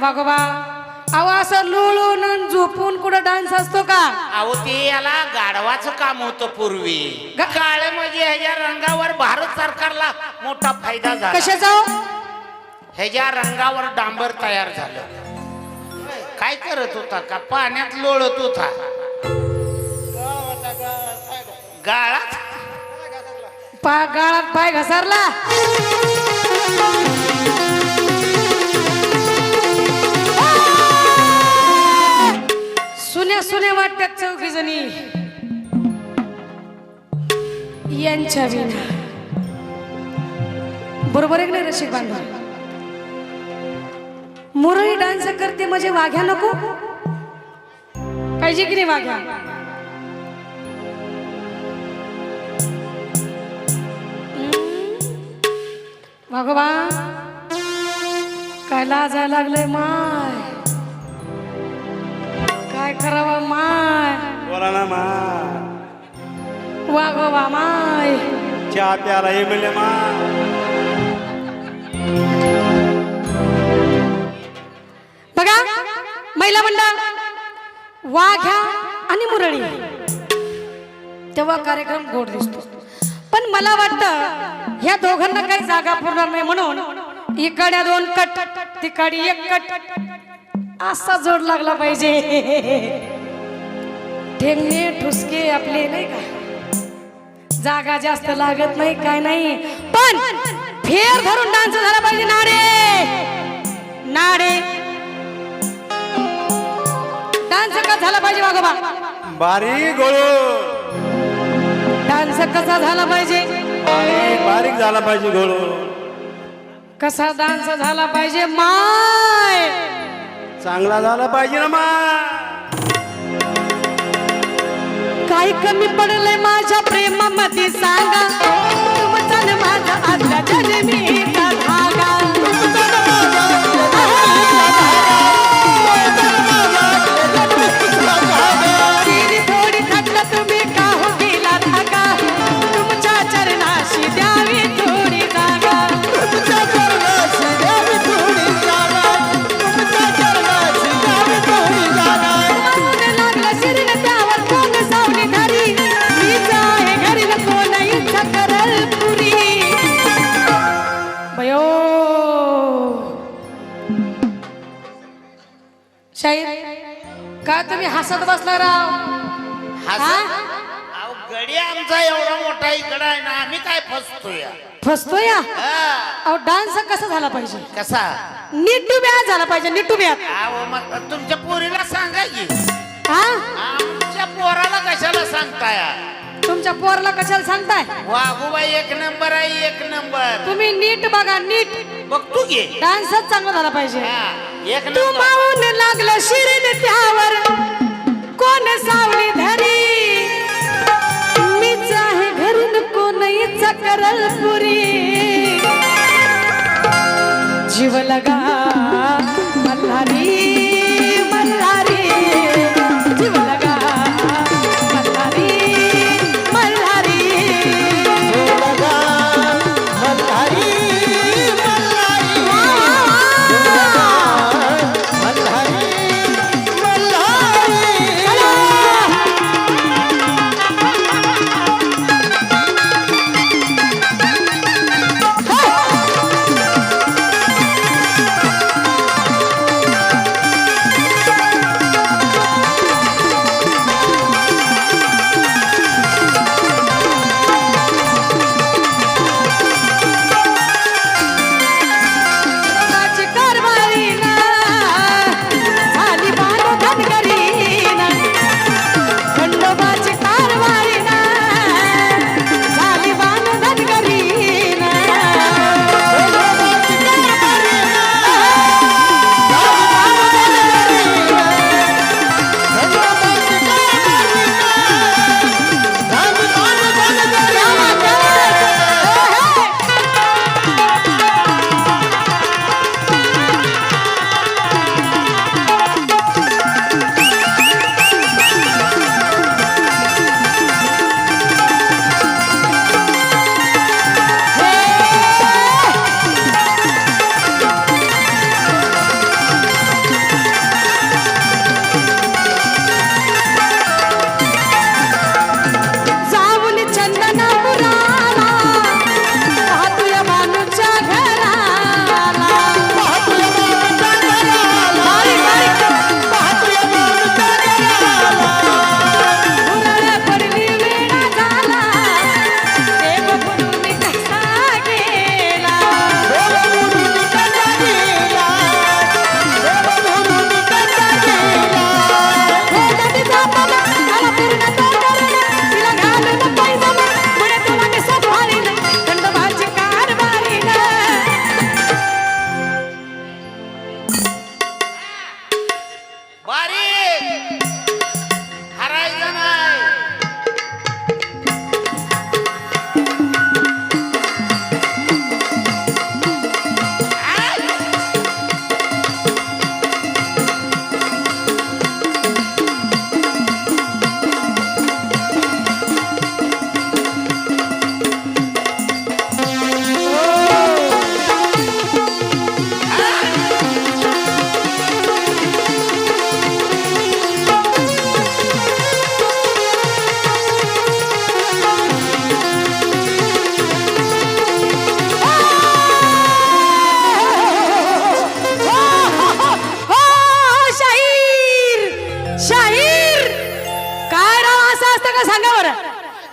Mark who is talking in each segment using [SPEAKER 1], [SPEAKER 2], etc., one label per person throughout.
[SPEAKER 1] वागोबा अहो असं लुळून झोपून कुठं डान्स असतो का?
[SPEAKER 2] अहो ते याला गाढवाचं काम होतं पूर्वी.
[SPEAKER 1] गा-
[SPEAKER 2] काळे म्हणजे ह्याच्या रंगावर भारत सरकारला मोठा फायदा झाला.
[SPEAKER 1] कशाचा हो?
[SPEAKER 2] ह्याच्या रंगावर डांबर तयार झालं. काय करत होता का? पाण्यात लोळत होता. गाळात
[SPEAKER 1] पा गाळात पाय घसरला? सुन्या सुन्या वाटतात चौघी जणी. यांच्या विना. बरोबर आहे नाही रसिक बांधव? मुरळी डान्स करते म्हणजे वाघ्या नको? पाहिजे की नाही वाघ्या? भगवान काय लाजायला लागलंय माय? काय करावं माय.
[SPEAKER 3] बोला ना मा
[SPEAKER 1] वागवा माय.
[SPEAKER 3] चहा प्याला एम एल ए मा.
[SPEAKER 1] बघा महिला मंडळ वाघ्या आणि मुरळी. तेव्हा कार्यक्रम गोड दिसतो. पण मला वाटतं ह्या दोघांना काही जागा पुरणार नाही म्हणून इकड्या दोन कट तिकडे एक कट. असा जोड लागला पाहिजे. ठेंगणे ठुसके आपले नाही का? जागा जास्त लागत नाही काय नाही. पण फेर धरून डान्स झाला पाहिजे नाडे. नाडे. डान्स कसा झाला पाहिजे वागोबा
[SPEAKER 3] बारीक गोळू.
[SPEAKER 1] डान्स कसा झाला पाहिजे?
[SPEAKER 3] बारीक झाला पाहिजे गोळू.
[SPEAKER 1] कसा डान्स झाला पाहिजे? माय!
[SPEAKER 3] चांगला झाला पाहिजे ना मा
[SPEAKER 1] काही कमी पडलंय माझ्या प्रेमामध्ये सांगा. शाहीर का तुम्ही हसत बसला राव? हा?
[SPEAKER 2] अहो गडी आमचा एवढा मोठा इकडं आहे ना आम्ही काय फसतोय?
[SPEAKER 1] फसतो या
[SPEAKER 2] हा,
[SPEAKER 1] अहो डान्स कसा झाला पाहिजे?
[SPEAKER 2] कसा?
[SPEAKER 1] निट्टू ब्याज झाला पाहिजे निट्टू
[SPEAKER 2] अहो मग तुमच्या पोरीला सांगा की.
[SPEAKER 1] हा?
[SPEAKER 2] आमच्या पोराला कशाला सांगताय?
[SPEAKER 1] तुमच्या पोरला कशाला सांगताय?
[SPEAKER 2] वाघूबाई एक नंबर आहे एक नंबर.
[SPEAKER 1] तुम्ही नीट बघा नीट.
[SPEAKER 2] बघतो घे
[SPEAKER 1] डान्सच चांगला झाला पाहिजे.
[SPEAKER 2] एक
[SPEAKER 1] तू लागलं शिरीन त्यावर. कोण सावली धरी? मीच आहे घरून कोण करल पुरी. जीव लगा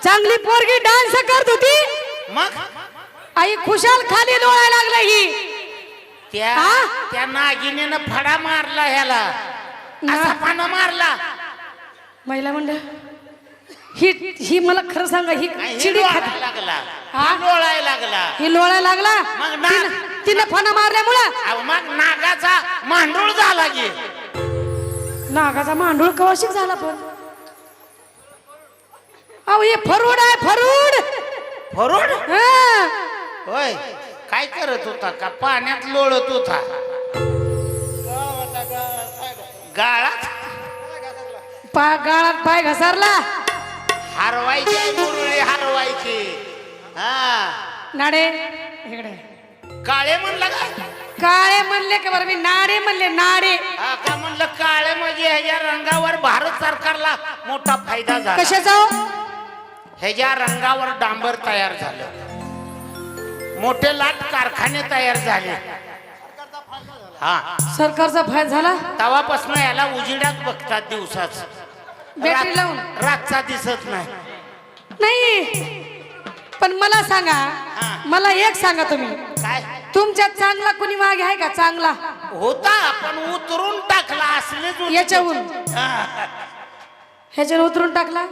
[SPEAKER 1] चांगली पोरगी डान्स करत होती.
[SPEAKER 2] मग?
[SPEAKER 1] आई खुशाल खाली लोळायला लागला ही.
[SPEAKER 2] त्या
[SPEAKER 1] हा?
[SPEAKER 2] त्या नागिनीनं फडा मारला ह्याला. असा पानं मारला.
[SPEAKER 1] महिला मंडळ ही ही मला खरं सांगा ही
[SPEAKER 2] आणि
[SPEAKER 1] चिडी खात
[SPEAKER 2] लोळायला लागला.
[SPEAKER 1] हा?
[SPEAKER 2] हे लोळायला लागला.
[SPEAKER 1] ही लोळायला लागला?
[SPEAKER 2] मग ना-
[SPEAKER 1] तिनं- तिनं फणा मारल्यामुळं
[SPEAKER 2] अहो, मग नागाचा मांडूळ झाला की.
[SPEAKER 1] नागाचा मांडूळ कवाशिक झाला पण? हे फरूड आहे फरूड.
[SPEAKER 2] फरोड?
[SPEAKER 1] हा.
[SPEAKER 2] होय. काय करत होता का? पाण्यात लोळत होता. गाळात?
[SPEAKER 1] पा गाळात पाय घसरला.
[SPEAKER 2] हरवायची आहे मुरळी हरवायची. हा.
[SPEAKER 1] नाडे. इकडे.
[SPEAKER 2] काळे म्हणलं का?
[SPEAKER 1] काळे म्हणले का बरं? मी नाडे म्हणले नाडे.
[SPEAKER 2] हा, का म्हणलं? काळे म्हणजे ह्याच्या रंगावर भारत सरकारला मोठा फायदा झाला.
[SPEAKER 1] कशाचा हो?
[SPEAKER 2] ह्याच्या रंगावर डांबर तयार झालं मोठे लाट कारखाने तयार झाले. हा.
[SPEAKER 1] सरकारचा फायदा झाला?
[SPEAKER 2] तवापासून याला उजिडात बघतात दिवसाच.
[SPEAKER 1] बॅटरी लावून?
[SPEAKER 2] रातचा दिसत नाही.
[SPEAKER 1] नाही. पण मला सांगा मला एक सांगा तुम्ही.
[SPEAKER 2] काय?
[SPEAKER 1] तुमच्यात चांगला कुणी मागे आहे का? चांगला?
[SPEAKER 2] होता पण उतरून टाकला असले
[SPEAKER 1] याच्याहून?
[SPEAKER 2] हा.
[SPEAKER 1] ह्याच्यावर उतरून टाकला?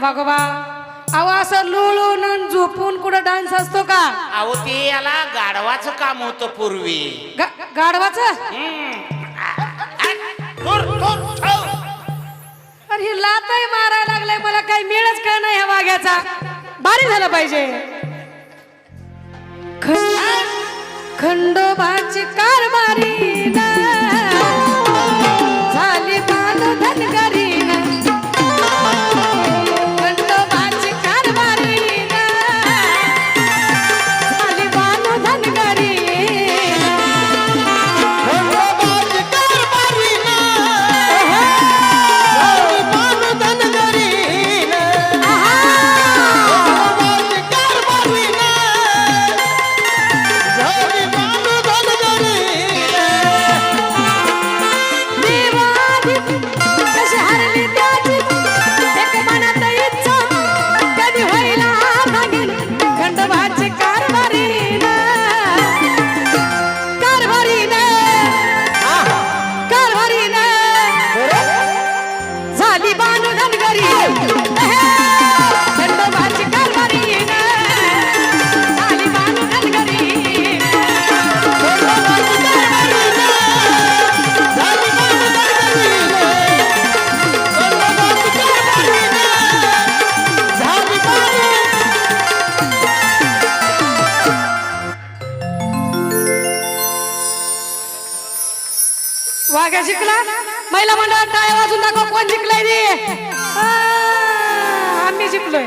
[SPEAKER 1] वागोबा अहो असं लोळून आणि झोपून कुठं डान्स असतो का?
[SPEAKER 2] अहो ते याला गाढवाचं काम होतं पूर्वी.
[SPEAKER 1] गा- गाढवाचं. अरे हे लाताही मारायला लागलाय मला काही मिळच का नाही ह्या वाघ्याचा? बारी झालं पाहिजे. खंड- खंडोबाची कारभारी वाघ्या जिंकला महिला मंडळ टाळ्या वाजून दाखव कोण जिंकलाय आम्ही जिंकलोय.